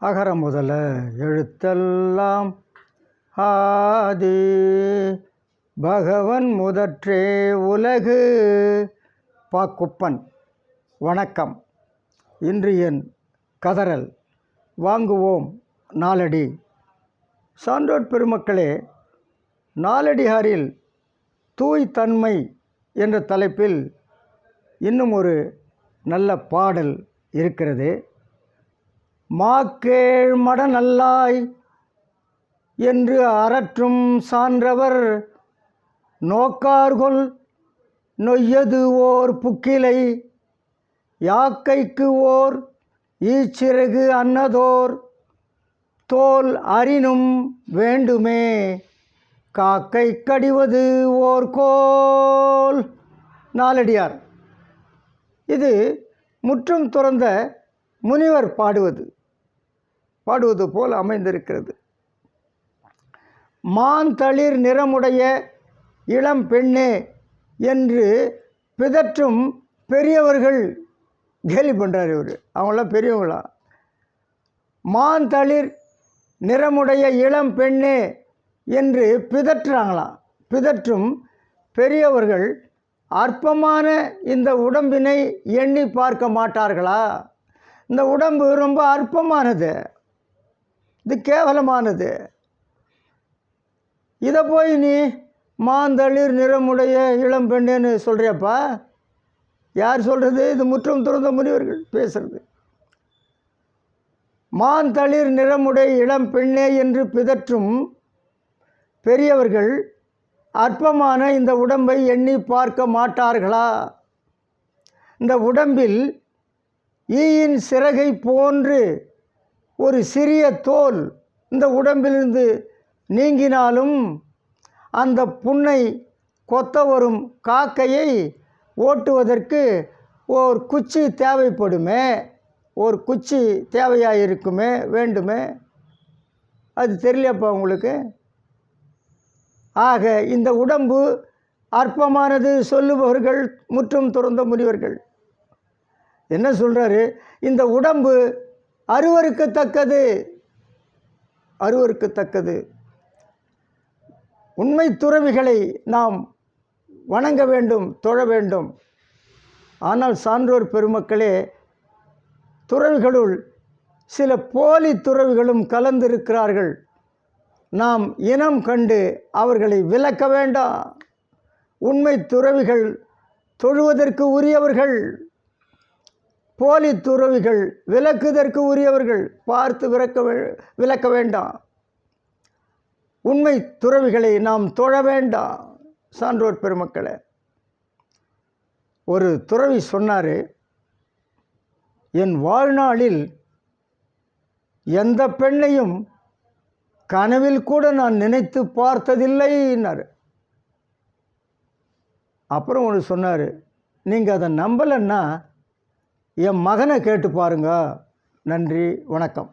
அகர முதல எழுத்தெல்லாம். ஆதி பகவன் முதற்றே உலகு. பா குப்பன் வணக்கம். இன்று என் கதறல். வாங்குவோம் நாலடி. சான்றோர் பெருமக்களே நாலடியாரில் தூய் தன்மை என்ற தலைப்பில் இன்னும் ஒரு நல்ல பாடல் இருக்கிறது. மாக்கேழ் மட நல்லாய் என்று அரற்றும் சான்றவர் நோக்கார்கொல் நொய்யது ஓர் புக்கிலை. யாக்கைக்கு ஓர் ஈச்சிறகு அன்னதோர் தோல் அறினும் வேண்டுமே. காக்கை கடிவது ஓர் கோல் நாலடியார். இது முற்றும் துறந்த முனிவர் பாடுவது. பாடுவது போல் அமைந்திருக்கிறது. மாந்தளிர் நிறமுடைய இளம் பெண்ணே என்று பிதற்றும் பெரியவர்கள் கேலி பண்ணுறார் இவர். அவங்களாம் பெரியவங்களா? மாந்தளிர் நிறமுடைய இளம் பெண்ணே என்று பிதற்றுறாங்களாம் பிதற்றும் பெரியவர்கள் அற்பமான இந்த உடம்பினை எண்ணி பார்க்க மாட்டார்களா? இந்த உடம்பு ரொம்ப அற்பமானது. இது கேவலமானது. இதை போய் நீ மாந்தளிர் நிறமுடைய இளம் பெண்ணேன்னு சொல்கிறியப்பா யார் சொல்கிறது இது முற்றும் துறந்த முனிவர்கள் பேசுகிறது மாந்தளிர் நிறமுடைய இளம் பெண்ணே என்று பிதற்றும் பெரியவர்கள் அற்பமான இந்த உடம்பை எண்ணி பார்க்க மாட்டார்களா? இந்த உடம்பில் ஈயின் சிறகை போன்று ஒரு சிறிய தோல் இந்த உடம்பிலிருந்து நீங்கினாலும் அந்த புண்ணை கொத்த வரும் காக்கையை ஓட்டுவதற்கு ஒரு குச்சி தேவைப்படுமே ஒரு குச்சி தேவையாக இருக்குமே வேண்டுமே? அது தெரியலப்பா உங்களுக்கு? ஆக இந்த உடம்பு அற்பமானது சொல்லுபவர்கள் முற்றும் துறந்த முனிவர்கள். என்ன சொல்கிறாரு இந்த உடம்பு அருவருக்கத்தக்கது அருவருக்கத்தக்கது உண்மை துறவிகளை நாம் வணங்க வேண்டும் தொழ வேண்டும். ஆனால் சான்றோர் பெருமக்களே துறவிகளுள் சில போலி துறவிகளும் கலந்திருக்கிறார்கள். நாம் இனம் கண்டு அவர்களை விலக்க வேண்டாம். உண்மை துறவிகள் தொழுவதற்கு உரியவர்கள். போலி துறவிகள் விலக்குதற்கு உரியவர்கள் பார்த்து விளக்க விளக்க வேண்டாம் உண்மை துறவிகளை நாம் தொழ வேண்டாம் சான்றோர் பெருமக்களை. ஒரு துறவி சொன்னார் என் வாழ்நாளில் எந்த பெண்ணையும் கனவில் கூட நான் நினைத்து பார்த்ததில்லைன்னாரு. அப்புறம் ஒன்று சொன்னார் நீங்கள் அதை நம்பலைன்னா என் மகனை கேட்டு பாருங்க. நன்றி வணக்கம்.